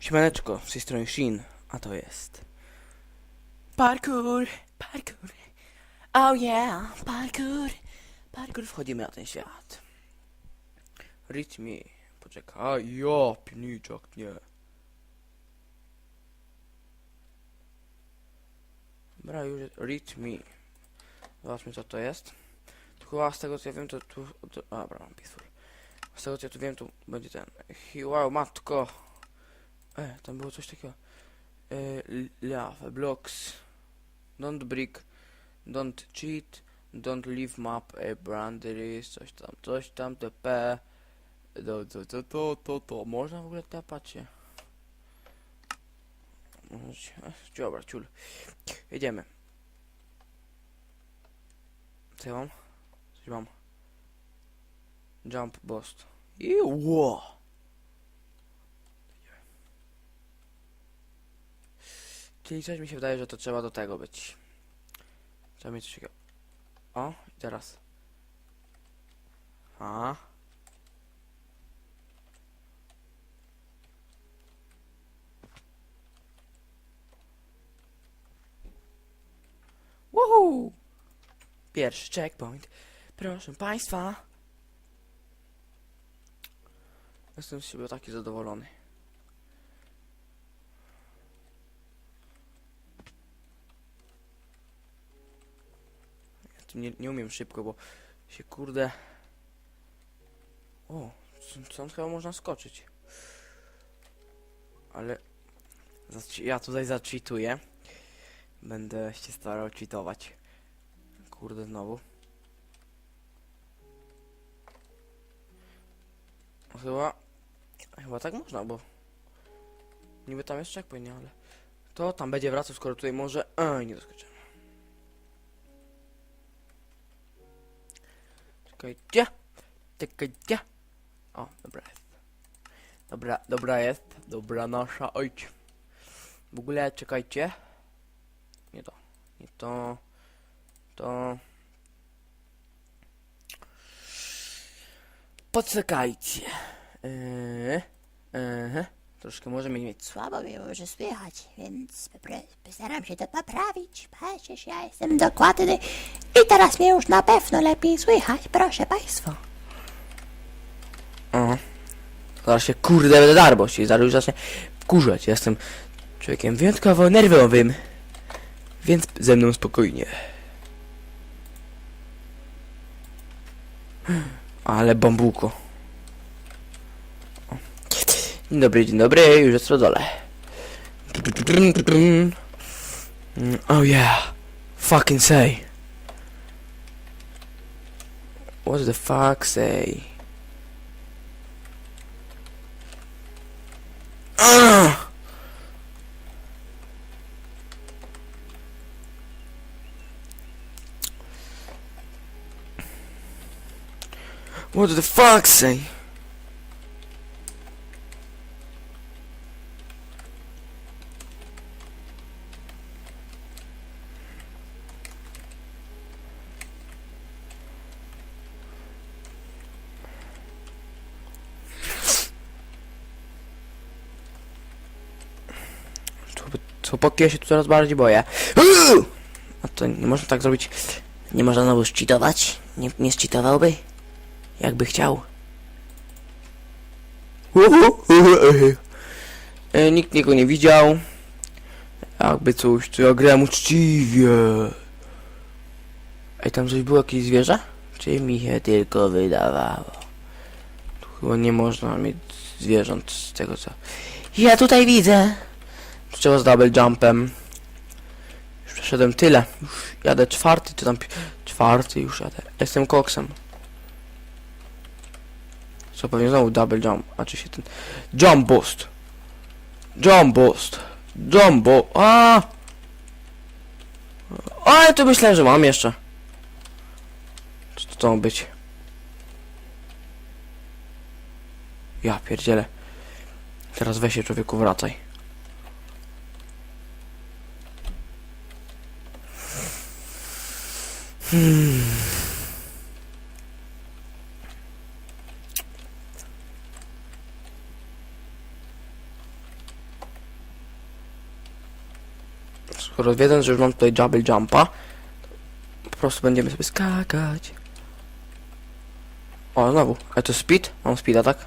Siemaneczko, z tej strony Shin, a to jest... Parkour, parkour, oh yeah, parkour, parkour, wchodzimy na ten świat. Reach me, poczekaj, ja, pilniczak, nie. Dobra, już reach me. Zobaczmy co to jest. Chyba z tego co ja wiem to tu... To, dobra, mam peaceful. Z tego co ja tu wiem to będzie ten... Hi- Wow, matko! E, tam było coś takiego. E, love, blocks. Don't brick. Don't cheat. Don't leave map a boundaries. Coś tam, coś tam, TP. To, to, to, to, to, to. Można w ogóle tepać się? E, Dobra, ciul. Jedziemy. Co ja mam? Coś mam. Jump boost. I wow. Czyli coś mi się wydaje, że to trzeba do tego być. Trzeba mieć coś takiego. O, i teraz. A. Woohoo! Pierwszy checkpoint. Proszę państwa. Jestem z siebie taki zadowolony. Nie, nie umiem szybko, bo się kurde... O, stąd chyba można skoczyć. Ale... Ja tutaj zacheatuję. Będę się starał cheatować. Kurde, znowu. Chyba... Chyba tak można, bo... Niby tam jest checkpoint, nie? Ale... To tam będzie wracał, skoro tutaj może... Ej, nie doskoczyłem. Czekajcie. Czekajcie. O, dobra jest. Dobra, dobra jest. Dobra nasza ojcz. W ogóle czekajcie. Nie to. Nie to. To. Poczekajcie. Eee, eee, troszkę może mnie mieć słabo. Mnie może słychać, więc postaram się to poprawić. Przecież ja jestem dokładny i teraz mnie już na pewno lepiej słychać, proszę państwa. O. Zaraz się kurde będę darbość i zaraz już zacznę wkurzać. Jestem człowiekiem wyjątkowo nerwowym. Więc ze mną spokojnie. Ale bambuko. Dzień dobry, dzień dobry, już jest na dole. Oh yeah. Fucking say. What the fuck say? What the fuck say? Chłopaki, ja się tu coraz bardziej boję. A to nie można tak zrobić. Nie można znowu szczytować? Nie, nie? Jakby chciał. E, nikt niego nie widział. Jakby coś, to ja grałem uczciwie. Ej, tam coś było, jakieś zwierzę? Czy mi się tylko wydawało? Tu chyba nie można mieć zwierząt z tego co... Ja tutaj widzę. Trzeba z double jumpem. Już przeszedłem tyle. Już jadę czwarty, czy tam czwarty już jadę. Jestem koksem. Co pewnie znowu double jump. A czy się ten... Jump boost. Jump boost. Jump bo... A! Ale to myślałem, że mam jeszcze. Co to, to ma być? Ja pierdzielę. Teraz weź się człowieku wracaj. Hmm. Skoro wiedząc, że już mam tutaj double jumpa, po prostu będziemy sobie skakać. O, znowu. A to speed? Mam speeda, tak?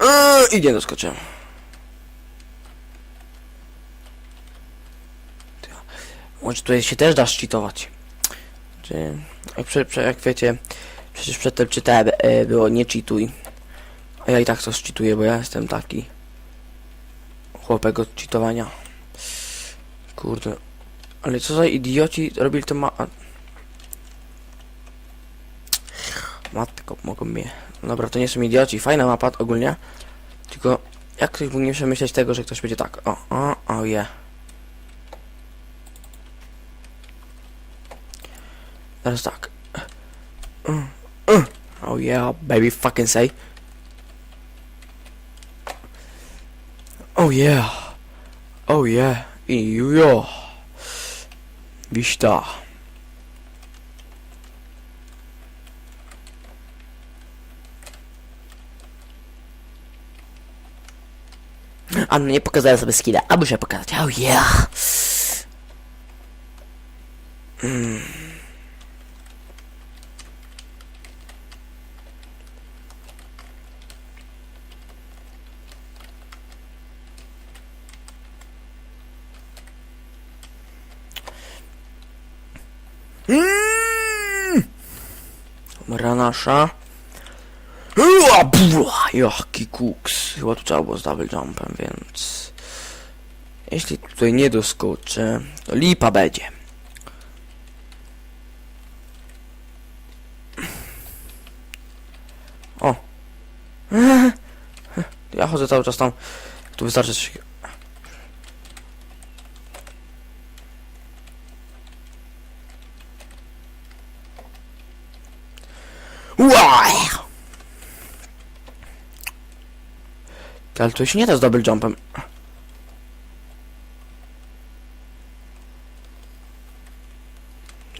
Yy, I doskoczyłem. Może tutaj się też da szczytować. Czy, jak, prze, prze, jak wiecie, przecież przedtem czytałem, e, było nie cheatuj. A ja i tak to szczytuję, bo ja jestem taki chłopek od cheatowania. Kurde. Ale co za idioci robili to ma... Matko, mogą mnie... Dobra, to nie są idioci. Fajna mapa ogólnie. Tylko jak ktoś mógł nie przemyśleć tego, że ktoś będzie tak. O, o, o, je. Teraz tak. Mm, mm. Oh yeah, baby fucking say. Oh yeah. Oh yeah. I jo. Vista. A no nie pokazałem sobie skida, a muszę pokazać. Oh yeah. Mra nasza. Ua, bua, Jaki kuks. Chyba tu trzeba było z double jumpem, więc... Jeśli tutaj nie doskoczę, to lipa będzie. O. Ja chodzę cały czas tam. Tu wystarczy coś... Ale to się nie da z double jumpem.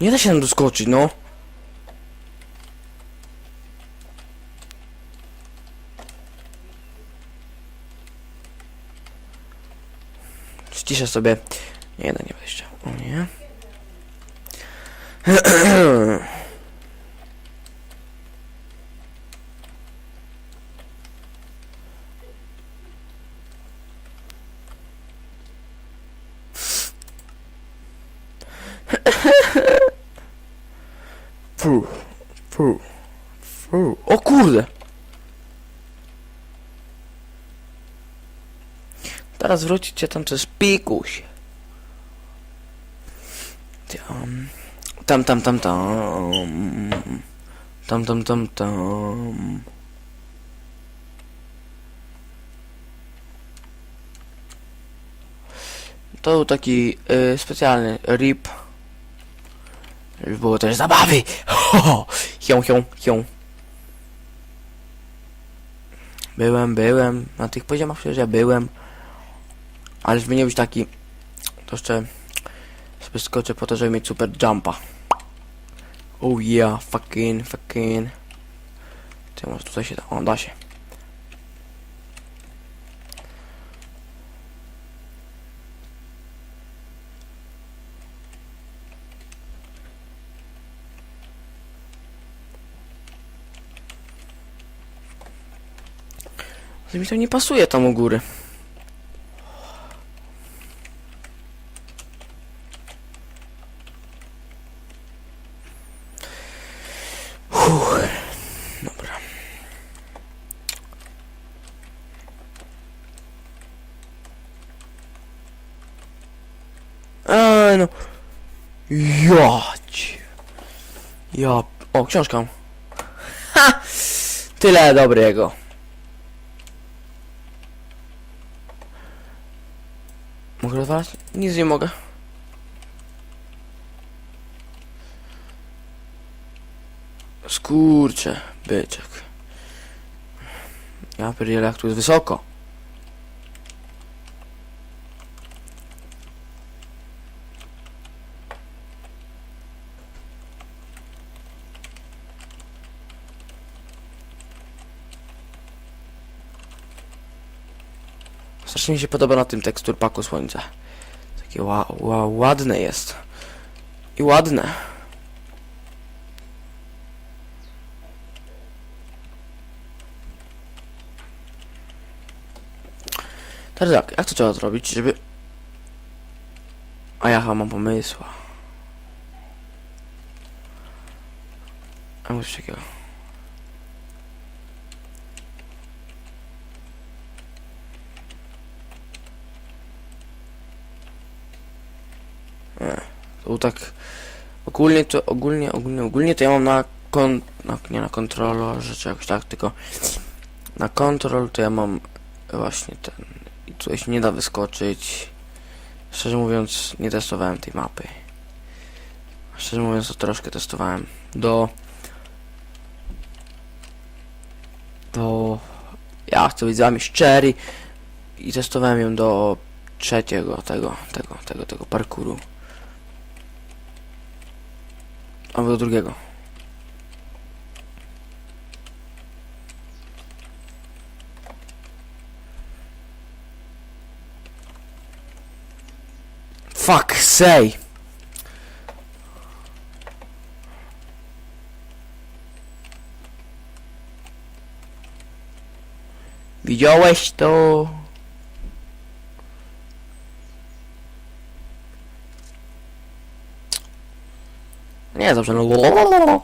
Nie da się tam doskoczyć, no. Ściszę sobie. Nie, no nie chciał. O nie. Fu, fu, fu. O kurde! Teraz wrócicie tam przez pikuś. Tam, tam, tam, tam. Tam, tam, tam, tam. To był taki y, specjalny rip. Żeby było też zabawy. Ho, hią, hią, hią. Byłem, byłem. Na tych poziomach przecież ja byłem. Ale żeby nie być taki, to jeszcze sobie skoczę po to, żeby mieć super jumpa. Oh yeah, fucking, fucking. Ty może tutaj się da, o da się. Ale mi to nie pasuje tam u góry. Uff, dobra. No. Ja. O, książka. Ha! Tyle dobrego. Mogę rozwalać? Nic nie mogę. Skurcze, byczek. Ja pierdzielę, jak tu jest wysoko. Strasznie mi się podoba na tym tekstur paku słońca. Takie ła, ła, ładne jest. I ładne. Teraz tak, jak to trzeba zrobić, żeby... A ja chyba mam pomysła. A coś takiego. To tak... Ogólnie to, ogólnie, ogólnie, ogólnie to ja mam na kon... Na, nie na kontrolerze czy jakoś tak, tylko... Na kontrol to ja mam właśnie ten... I tutaj się nie da wyskoczyć. Szczerze mówiąc, nie testowałem tej mapy. Szczerze mówiąc, to troszkę testowałem. Do... Do... Ja chcę być z wami szczery. I testowałem ją do trzeciego tego, tego, tego, tego parkuru. Albo do drugiego. Fuck, say! Widziałeś to? Nie, dobrze, no.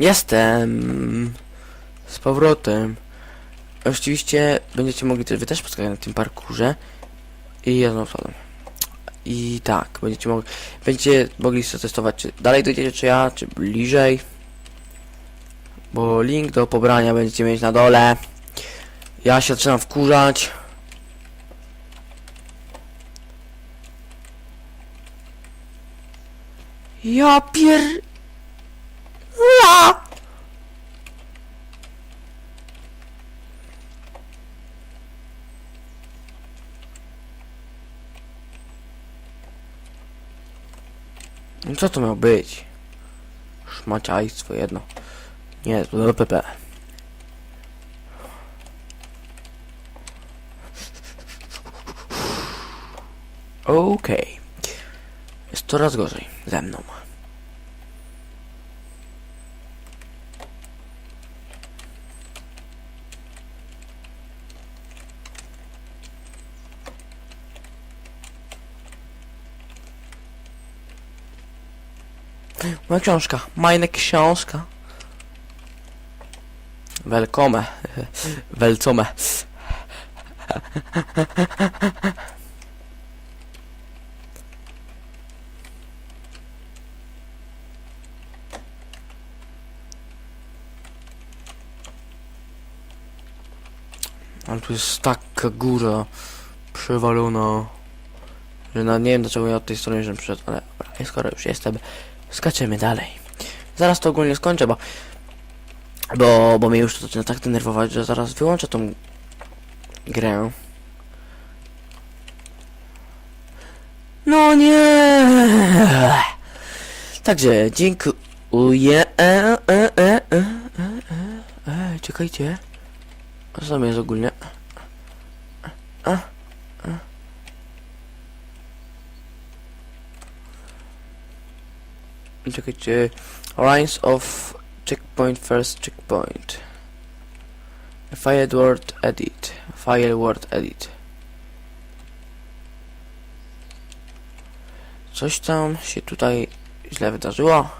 Jestem z powrotem. Oczywiście będziecie mogli też, wy też poskakać na tym parkurze. I ja znowu wpadłem. I tak, będziecie mogli, będziecie mogli testować, czy dalej dojdziecie, czy ja, czy bliżej. Bo link do pobrania będziecie mieć na dole. Ja się zaczynam wkurzać. Ja pier... Co to miało być? Szmaciajstwo jedno. Nie, to LPP. Okej. Jest coraz gorzej ze mną. Moja książka. Meine książka. Welkome. Welcome. Ale tu jest taka góra przewalona, że na, nie wiem dlaczego ja od tej strony że przyszedł, ale skoro już jestem, skaczemy dalej. Zaraz to ogólnie skończę, bo bo, bo mnie już to tak denerwować, że zaraz wyłączę tą grę. No nie! Także dziękuję. E, e, e, e, e, e, e, czekajcie. Co tam jest ogólnie? Czekajcie. Lines of checkpoint first checkpoint. File word edit. File word edit. Coś tam się tutaj źle wydarzyło.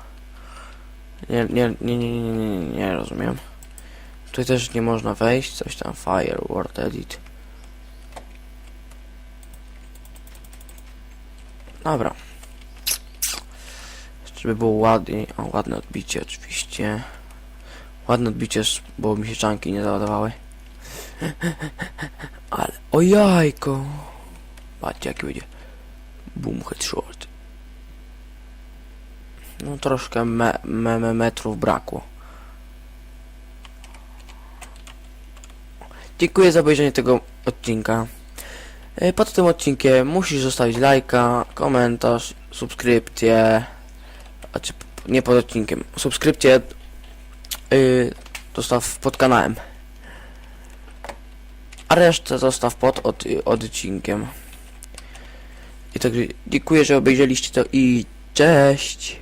Nie, nie, nie, nie, nie, nie, nie, nie rozumiem. Tutaj też nie można wejść. Coś tam file word edit. Dobra. Żeby było ładnie, o ładne odbicie oczywiście. Ładne odbicie, bo mi się czanki nie załadowały. Ale, o jajko. Patrzcie jaki będzie. Boom headshot. No troszkę me, me metrów brakło. Dziękuję za obejrzenie tego odcinka. E, Pod tym odcinkiem musisz zostawić lajka, komentarz, subskrypcję. A czy nie pod odcinkiem. Subskrypcję yy, zostaw pod kanałem. A resztę zostaw pod od, odcinkiem. I tak dziękuję, że obejrzeliście to i cześć.